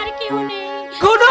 আর কেউ নেই। কোনো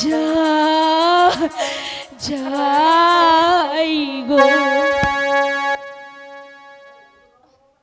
যাই যাই গো